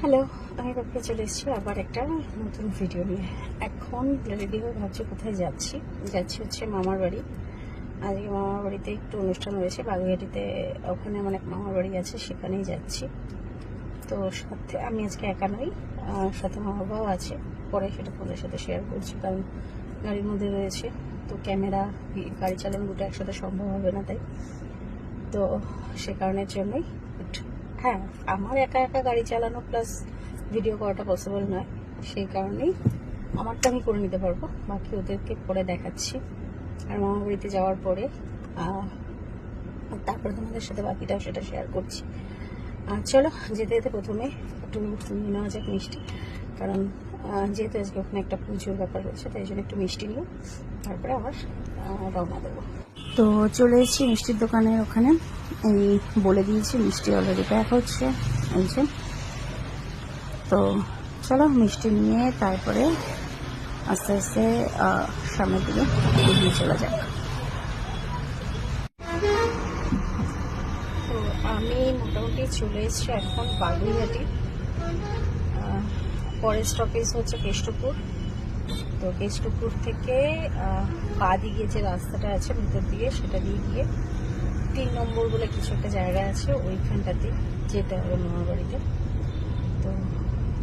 Hello আমি কালকে চলে এসেছি আবার একটা নতুন ভিডিও নিয়ে। এখন রেডি হয়ে ভাবছি কোথায় যাচ্ছি। যাচ্ছি হচ্ছে মামার বাড়ি। আজকে মামার বাড়িতে একটু অনুষ্ঠান রয়েছে বাগুইহাটিতে ওখানে আমার এক মামার বাড়ি আছে, সেখানেই যাচ্ছি। তো সাথে আমি আজকে একা নই সাথে মা বাবাও আছে। পরে সেটা ফোনের সাথে শেয়ার করছি, কারণ গাড়ির মধ্যে রয়েছে। তো ক্যামেরা গাড়ি চালানো দুটো একসাথে সম্ভব হবে না তাই। তো সে কারণের জন্যই হ্যাঁ আমার একা একা গাড়ি চালানো প্লাস ভিডিও করাটা পসিবল নয়। সেই কারণেই আমারটা আমি করে নিতে পারব। বাকি ওদেরকে পরে দেখাচ্ছি। আর মামা বাড়িতে যাওয়ার পরে তারপরে তোমাদের সাথে বাকিটাও সেটা শেয়ার করছি। আর চলো, যেতে যেতে প্রথমে একটু নিয়ে নেওয়া যাক মিষ্টি। কারণ যেহেতু আজকে ওখানে একটা পুজোর ব্যাপার রয়েছে, তাই জন্য একটু মিষ্টি নিয়ে তারপরে আবার রওনা দেবো। তো চলে এসেছি মিষ্টির দোকানের ওখানে। এই বলে দিয়েছি, মিষ্টি অলরেডি প্যাক হচ্ছে, এই তো চলো মিষ্টি নিয়ে তারপরে আস্তে আস্তে সামনের দিকে এগিয়ে চলে যাক। তো আমি মোটামুটি চলে এসেছি এখন বাগুইহাটি। পরের স্টপেজ হচ্ছে কেষ্টপুর। তো কেষ্টপুর থেকে পা দিকে যে রাস্তাটা আছে ভিতর দিয়ে, সেটা দিয়ে গিয়ে তিন নম্বর বলে কিছু একটা জায়গা আছে ওইখানটাতে যেতে হবে মামার বাড়িতে তো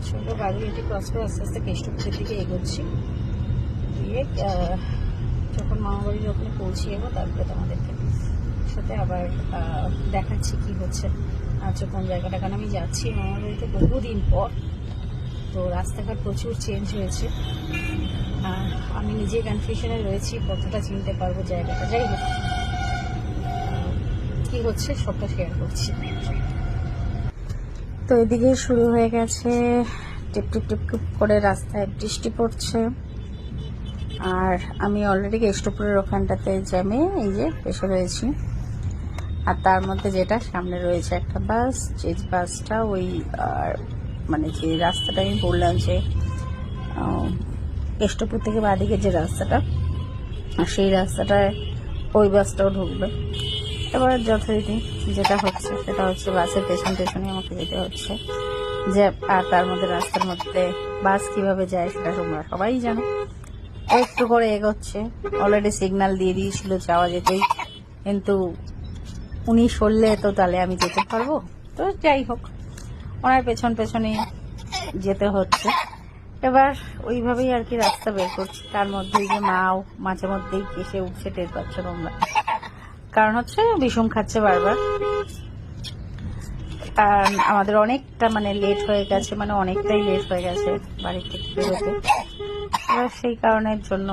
চলো বাগুইহাটি ক্রস করে আস্তে আস্তে কেষ্টপুরের দিকে এগোচ্ছি। গিয়ে যখন মামা বাড়ির ওখানে পৌঁছে যাব তারপরে তোমাদেরকে সাথে আবার দেখাচ্ছি কি হচ্ছে আচ্ছা কোন জায়গাটা। কারণ আমি যাচ্ছি মামার বাড়িতে বহুদিন পর, তো রাস্তাঘাট প্রচুর চেঞ্জ হয়েছে। আমি নিজে কনফিউশনে রয়েছি, কতটা চিনতে পারব জায়গাটা। যাই হোক কি হচ্ছে সবটা শেয়ার করছি। তো এদিকে শুরু হয়ে গেছে, টিপ টিপ টিপ করে রাস্তায় বৃষ্টি পড়ছে। আর আমি অলরেডি কেষ্টপুরের ওখানটাতে জ্যামে এই যে এসে রয়েছি। আর তার মধ্যে যেটা, সামনে রয়েছে একটা বাস, যে বাসটা ওই, আর মানে যে রাস্তাটা আমি বললাম যে কেষ্টপুর থেকে বাঁদিকে যে রাস্তাটা সেই রাস্তাটায় ওই বাসটাও ঢুকবে। এবার যথারীতি যেটা হচ্ছে, সেটা হচ্ছে বাসের পেছন পেছনে আমাকে যেতে হচ্ছে, যে আর তার মধ্যে রাস্তার মধ্যে বাস কীভাবে যায় সেটা তোমরা সবাই জানো। একটু করে এগোচ্ছে অলরেডি সিগন্যাল দিয়ে দিয়েছিল যাওয়া যেতেই, কিন্তু উনি সরলে তো তাহলে আমি যেতে পারব? তো যাই হোক, ওনার পেছন পেছনে যেতে হচ্ছে। এবার ওইভাবেই আর কি রাস্তা বের করছি। তার মধ্যেই যে মাও মাঝে মধ্যেই কেসে উঠছে টের পাচ্ছ তোমরা। কারণ হচ্ছে বিষম খাচ্ছে বারবার। আমাদের অনেকটা মানে লেট হয়ে গেছে মানে অনেকটাই লেট হয়ে গেছে বাড়ি থেকে বেরোতে। এবার সেই কারণের জন্য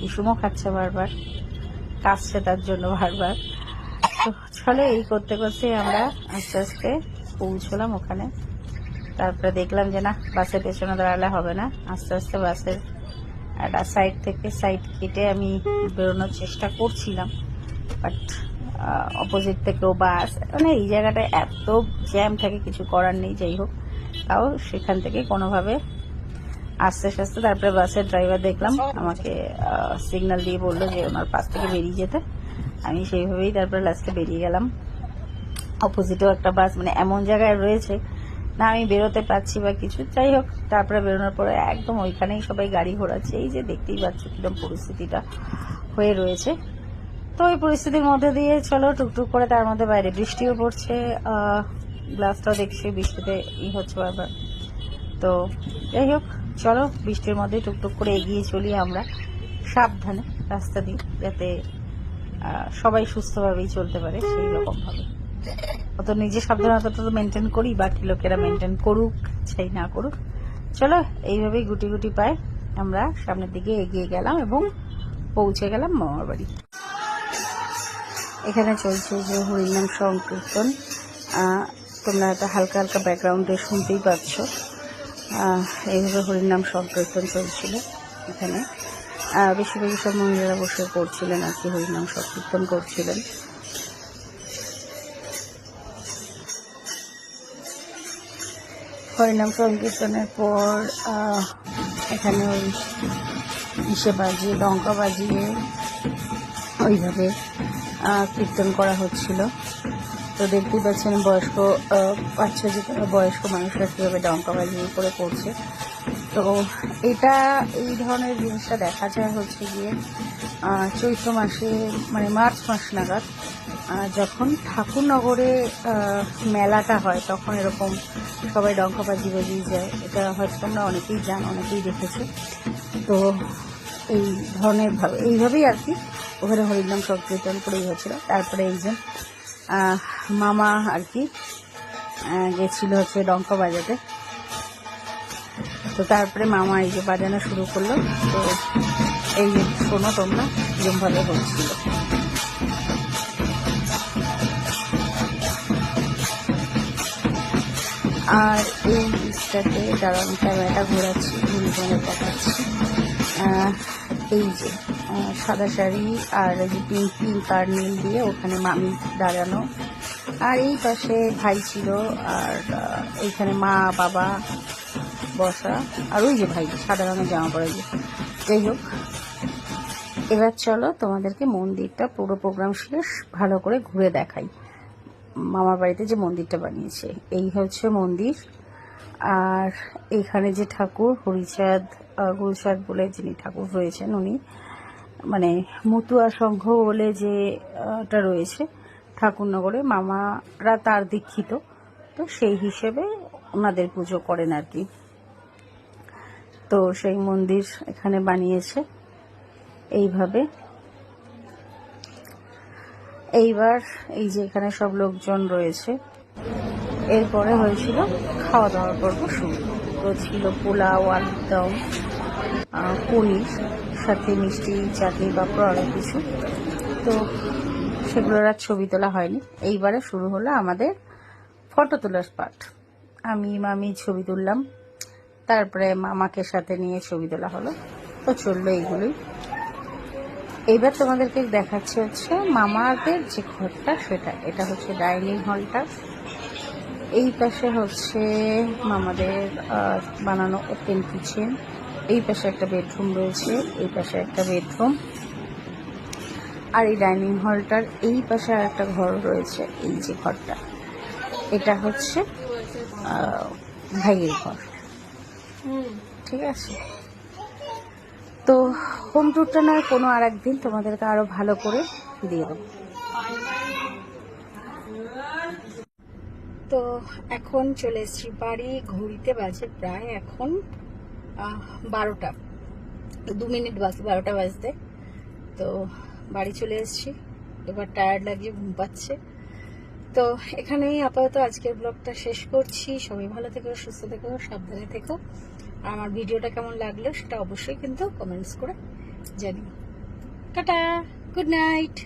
বিষমও খাচ্ছে বারবার কাঁদছে তার জন্য বারবার। তো চলো এই করতে করতে আমরা আস্তে আস্তে পৌঁছলাম ওখানে। তারপরে দেখলাম যে না, বাসের পেছনে দাঁড়ালে হবে না। আস্তে আস্তে বাসের একটা সাইড থেকে সাইড কেটে আমি বেরোনোর চেষ্টা করছিলাম। বাট অপোজিট থেকেও বাস মানে এই জায়গাটায় এত জ্যাম থাকে, কিছু করার নেই, যাই হোক। তাও সেখান থেকে কোনোভাবে আস্তে আস্তে তারপরে বাসের ড্রাইভার দেখলাম, আমাকে সিগন্যাল দিয়ে বলল যে ওনার পাশ থেকে বেরিয়ে যেতে। আমি সেইভাবেই তারপরে লাস্টে বেরিয়ে গেলাম। অপোজিটেও একটা বাস মানে এমন জায়গায় রয়েছে না, আমি বেরোতে পারছি বা কিছু। যাই হোক, তারপরে বেরোনোর পরে একদম ওইখানেই সবাই গাড়ি ঘোরাচ্ছে। এই যে দেখতেই পাচ্ছ কীরকম পরিস্থিতিটা হয়ে রয়েছে। তো ওই পরিস্থিতির মধ্যে দিয়ে চলো, টুকটুক করে তার মধ্যে বাইরে বৃষ্টিও পড়ছে। গ্লাসটাও দেখছি, বৃষ্টিতে ই হচ্ছে বারবার। তো যাই হোক, চলো, বৃষ্টির মধ্যে টুকটুক করে এগিয়ে চলি আমরা। সাবধানে রাস্তা দিয়ে, যাতে সবাই সুস্থভাবেই চলতে পারে সেই রকম ভাবে অত নিজে সাবধানতাটা তো মেনটেন করি বাকি লোকেরা মেনটেন করুক সেই না করুক। চলো এইভাবেই গুটি গুটি পায় আমরা সামনের দিকে এগিয়ে গেলাম এবং পৌঁছে গেলাম মামার বাড়ি এখানে চলছে যে হরিনাম সংকীর্তন। তোমরা একটা হালকা হালকা ব্যাকগ্রাউন্ডে শুনতেই পাচ্ছ। এইভাবে হরিনাম সংকীর্তন চলছিল এখানে। আহ, বেশিরভাগই সব মহিলারা বসে করছিলেন আর কি হরিনাম সংকীর্তন করছিলেন। হরিনাম সংকীর্তনের পর এখানে ওই ইসে বাজিয়ে, লঙ্কা বাজিয়ে ওইভাবে কীর্তন করা হচ্ছিল। তো দেখতেই পাচ্ছেন বয়স্ক বাচ্চা যে বয়স্ক মানুষরা কীভাবে ডঙ্কাবাজি করে করছে। তো এটা এই ধরনের জিনিসটা দেখা যায় হচ্ছে গিয়ে চৈত্র মাসে মানে মার্চ মাস নাগাদ যখন ঠাকুরনগরে মেলাটা হয়, তখন এরকম সবাই ডঙ্কাবাজি বাজিয়ে যায়। এটা হয়তো তোমরা অনেকেই জান, অনেকেই দেখেছ। তো এই ধরনের ভাবে, এইভাবেই আর কি। ওখানে হরিনাম সংকীর্তন করেই হয়েছিল। তারপরে একজন মামা আর কি গেছিল হচ্ছে ডঙ্কা বাজাতে তো তারপরে মামা এই যে বাজানো শুরু করল, তো এই যে শোনো তোমরা কিরমভাবে হচ্ছিল। আর এই জিনিসটাতে যারা আমি ক্যামেরাটা ঘোরাচ্ছি ঘুরে দেখাচ্ছি। এই যে সাদা শাড়ি আর যে পিঙ্ক পিঙ্ক আর নীল দিয়ে ওখানে মামি দাঁড়ানো। আর এই পাশে ভাই ছিল, আর এইখানে মা, বাবা বসা আর ওই যে ভাই সাদা রঙের জামা পরে যে। যাই হোক এবার চলো তোমাদেরকে মন্দিরটা পুরো প্রোগ্রাম শেষ ভালো করে ঘুরে দেখাই। মামার বাড়িতে যে মন্দিরটা বানিয়েছে এই হচ্ছে মন্দির। আর এখানে যে ঠাকুর হরিচাঁদ গুলচাঁদ বলে যিনি ঠাকুর রয়েছেন উনি মানে মতুয়া সংঘ বলে যে আহ, টা রয়েছে ঠাকুরনগরে মামারা তার দীক্ষিত। তো সেই হিসেবে ওনাদের পুজো করেন আর কি। তো সেই মন্দির এখানে বানিয়েছে। এইভাবে। এইবার এই যে এখানে সব লোকজন রয়েছে। এরপরে হয়েছিল খাওয়া দাওয়ার পর্ব শুরু। তো ছিল পোলাও, আলুর দম পনির, সাথে মিষ্টি, চাটনি পাঁপড় অনেক কিছু। তো সেগুলোর আর ছবি তোলা হয়নি। এইবারে শুরু হলো আমাদের ফটো তোলার পাঠ আমি, মামি ছবি তুললাম। তারপরে মামাকে সাথে নিয়ে ছবি তোলা হলো। তো চলল এইগুলোই। এইবার তোমাদেরকে দেখাচ্ছে হচ্ছে মামাদের যে ঘরটা, সেটা। এটা হচ্ছে ডাইনিং হলটা। এই পাশে হচ্ছে মামাদের বানানো ওপেন কিচেন। এই পাশে একটা বেডরুম রয়েছে, এই পাশে একটা বেডরুম। আর এই ডাইনিং হলটার এই পাশে আর একটা ঘর রয়েছে, এই যে ঘরটা। এটা হচ্ছে ভাইয়ের ঘর। ঠিক আছে। তো হোম ট্যুরটা নয় কোনো আর একদিন তোমাদেরকে আরও ভালো করে দিয়ে দেবো। তো এখন চলে এসেছি বাড়ি, ঘড়িতে বাজে প্রায় এখন বারোটা। দু মিনিট বাকি, বারোটা বাজতে। তো বাড়ি চলে এসেছি। এবার টায়ার্ড লাগিয়ে ঘুম পাচ্ছে। তো এখানেই আপাতত আজকের ব্লগটা শেষ করছি। সবাই ভালো থেকো, সুস্থ থেকো, সাবধানে থেকো। আর আমার ভিডিওটা কেমন লাগল সেটা অবশ্যই কিন্তু কমেন্টস করে জানি টাটা গুড নাইট